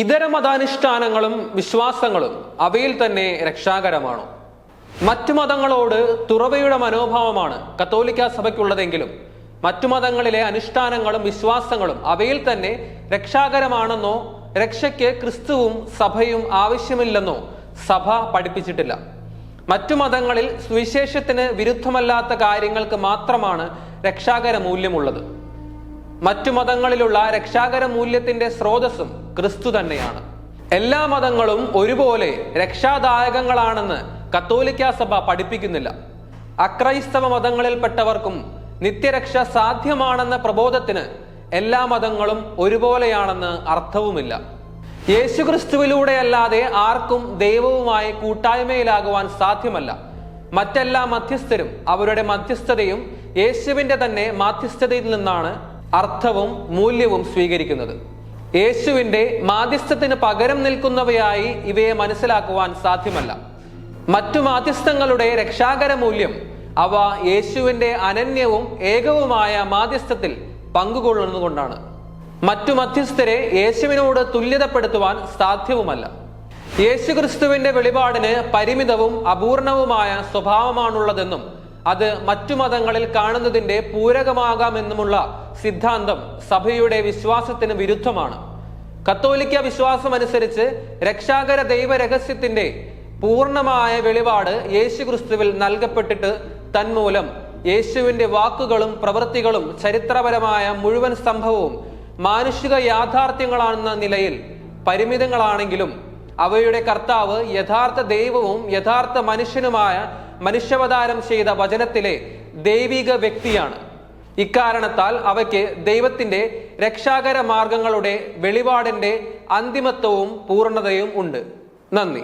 ഇതര മതാനുഷ്ഠാനങ്ങളും വിശ്വാസങ്ങളും അവയിൽ തന്നെ രക്ഷാകരമാണോ? മറ്റു മതങ്ങളോട് തുറവയുടെ മനോഭാവമാണ് കത്തോലിക്ക സഭയ്ക്കുള്ളതെങ്കിലും മറ്റു മതങ്ങളിലെ അനുഷ്ഠാനങ്ങളും വിശ്വാസങ്ങളും അവയിൽ തന്നെ രക്ഷാകരമാണെന്നോ രക്ഷയ്ക്ക് ക്രിസ്തുവും സഭയും ആവശ്യമില്ലെന്നോ സഭ പഠിപ്പിച്ചിട്ടില്ല. മറ്റു മതങ്ങളിൽ സുവിശേഷത്തിന് വിരുദ്ധമല്ലാത്ത കാര്യങ്ങൾക്ക് മാത്രമാണ് രക്ഷാകര മൂല്യമുള്ളത് മറ്റു മതങ്ങളിലുള്ള രക്ഷാകര മൂല്യത്തിന്റെ സ്രോതസ്സും ക്രിസ്തു തന്നെയാണ്. എല്ലാ മതങ്ങളും ഒരുപോലെ രക്ഷാദായകങ്ങളാണെന്ന് കത്തോലിക്ക സഭ പഠിപ്പിക്കുന്നില്ല. അക്രൈസ്തവ മതങ്ങളിൽപ്പെട്ടവർക്കും നിത്യരക്ഷ സാധ്യമാണെന്ന പ്രബോധത്തിന് എല്ലാ മതങ്ങളും ഒരുപോലെയാണെന്ന് അർത്ഥവുമില്ല. യേശുക്രിസ്തുവിലൂടെയല്ലാതെ ആർക്കും ദൈവവുമായി കൂട്ടായ്മയിലാകുവാൻ സാധ്യമല്ല. മറ്റെല്ലാ മധ്യസ്ഥരും അവരുടെ മധ്യസ്ഥതയും യേശുവിന്റെ തന്നെ മാധ്യസ്ഥതയിൽ നിന്നാണ് അർത്ഥവും മൂല്യവും സ്വീകരിക്കുന്നത്. യേശുവിന്റെ മാധ്യസ്ഥത്തിന് പകരം നിൽക്കുന്നവയായി ഇവയെ മനസ്സിലാക്കുവാൻ സാധ്യമല്ല. മറ്റു മാധ്യസ്ഥങ്ങളുടെ രക്ഷാകര മൂല്യം അവ യേശുവിന്റെ അനന്യവും ഏകവുമായ മാധ്യസ്ഥത്തിൽ പങ്കുകൊള്ളുന്നതുകൊണ്ടാണ്. മറ്റു മധ്യസ്ഥരെ യേശുവിനോട് തുല്യതപ്പെടുത്തുവാൻ സാധ്യവുമല്ല. യേശുക്രിസ്തുവിന്റെ വെളിപാടിന് പരിമിതവും അപൂർണവുമായ സ്വഭാവമാണുള്ളതെന്നും അത് മറ്റു മതങ്ങളിൽ കാണുന്നതിന്റെ പൂരകമാകാമെന്നുമുള്ള സിദ്ധാന്തം സഭയുടെ വിശ്വാസത്തിന് വിരുദ്ധമാണ്. കത്തോലിക്ക വിശ്വാസമനുസരിച്ച് രക്ഷാകര ദൈവരഹസ്യത്തിന്റെ പൂർണമായ വെളിപാട് യേശുക്രിസ്തുവിൽ നൽകപ്പെട്ടിട്ട് തന്മൂലം യേശുവിന്റെ വാക്കുകളും പ്രവൃത്തികളും ചരിത്രപരമായ മുഴുവൻ സംഭവവും മാനുഷിക യാഥാർത്ഥ്യങ്ങളാണെന്ന നിലയിൽ പരിമിതങ്ങളാണെങ്കിലും അവയുടെ കർത്താവ് യഥാർത്ഥ ദൈവവും യഥാർത്ഥ മനുഷ്യനുമായ മനുഷ്യവതാരം ചെയ്ത വചനത്തിലെ ദൈവിക വ്യക്തിയാണ്. ഇക്കാരണത്താൽ അവയ്ക്ക് ദൈവത്തിന്റെ രക്ഷാകര മാർഗങ്ങളുടെ വെളിപാടിന്റെ അന്തിമത്വവും പൂർണതയും ഉണ്ട്. നന്ദി.